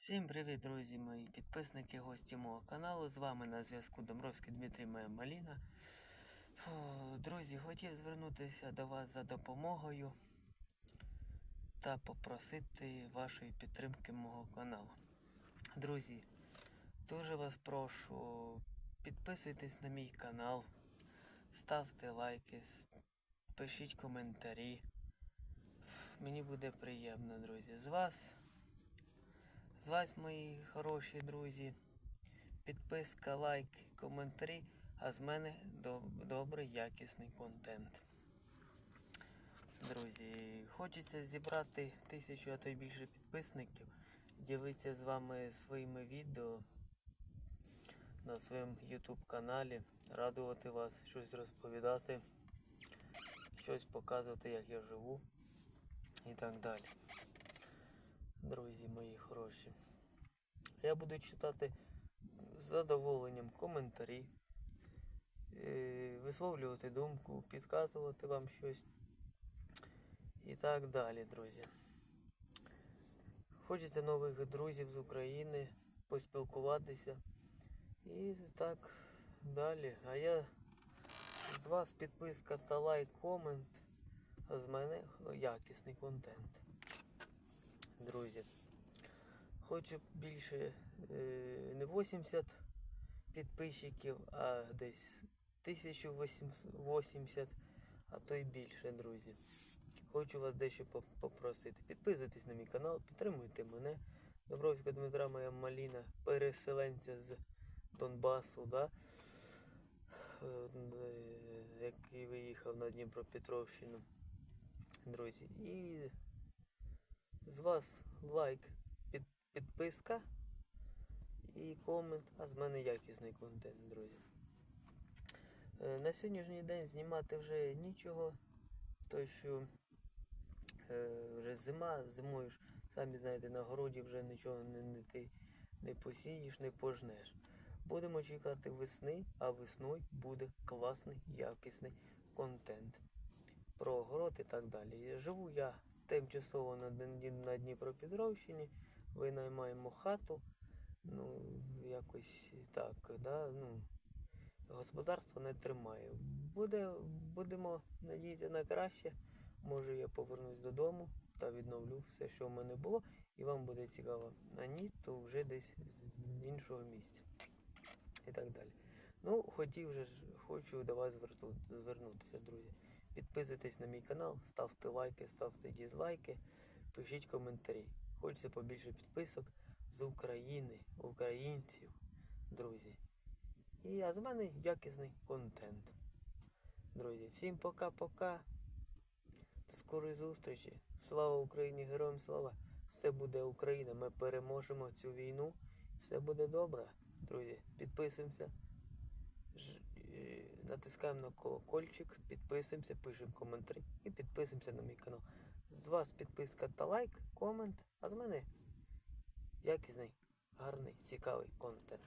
Всім привіт, друзі мої підписники, гості мого каналу. З вами на зв'язку Домровський Дмитрій Моя Маліна. Фу, Друзі, хотів звернутися до вас за допомогою та попросити вашої підтримки мого каналу. Друзі, дуже вас прошу, підписуйтесь на мій канал, ставте лайки, пишіть коментарі. Мені буде приємно, друзі. З вас з вас, мої хороші друзі. Підписка, лайк, коментарі, а з мене доб- добрий якісний контент. Друзі, хочеться зібрати тисячу, а то й більше підписників, ділитися з вами своїми відео на своєму YouTube каналі, радувати вас, щось розповідати, щось показувати, як я живу і так далі друзі мої хороші. Я буду читати з задоволенням коментарі, е, висловлювати думку, підказувати вам щось і так далі, друзі. Хочеться нових друзів з України, поспілкуватися і так далі. А я з вас підписка та лайк, комент, з мене якісний контент друзі. Хочу більше е, не 80 підписчиків, а десь 1080, а то й більше, друзі. Хочу вас дещо попросити. Підписуйтесь на мій канал, підтримуйте мене. Добровська Дмитра моя маліна, переселенця з Донбасу, да? Е, е, який виїхав на Дніпропетровщину. Друзі. І з вас лайк, під, підписка і комент, а з мене якісний контент, друзі. Е, На сьогоднішній день знімати вже нічого, тому що е, вже зима, зимою ж, самі знаєте, на городі вже нічого не, не, ти не посієш, не пожнеш. Будемо чекати весни, а весною буде класний, якісний контент про огород і так далі. Живу я тимчасово на, Дн- Дніпропетровщині, винаймаємо хату. Ну, якось так, да, ну, господарство не тримає. Буде, будемо надіятися на краще. Може я повернусь додому та відновлю все, що в мене було, і вам буде цікаво. А ні, то вже десь з іншого місця. І так далі. Ну, хотів же хочу до вас звернутися, друзі. Підписуйтесь на мій канал, ставте лайки, ставте дізлайки, пишіть коментарі. Хочеться побільше підписок з України, українців, друзі. І а з мене якісний контент. Друзі, всім пока-пока. До скорої зустрічі. Слава Україні, героям слава! Все буде Україна. Ми переможемо цю війну. Все буде добре. Друзі, підписуємося. Натискаємо на колокольчик, підписуємося, пишемо коментарі і підписуємося на мій канал. З вас підписка та лайк, комент, а з мене якісний, гарний, цікавий контент.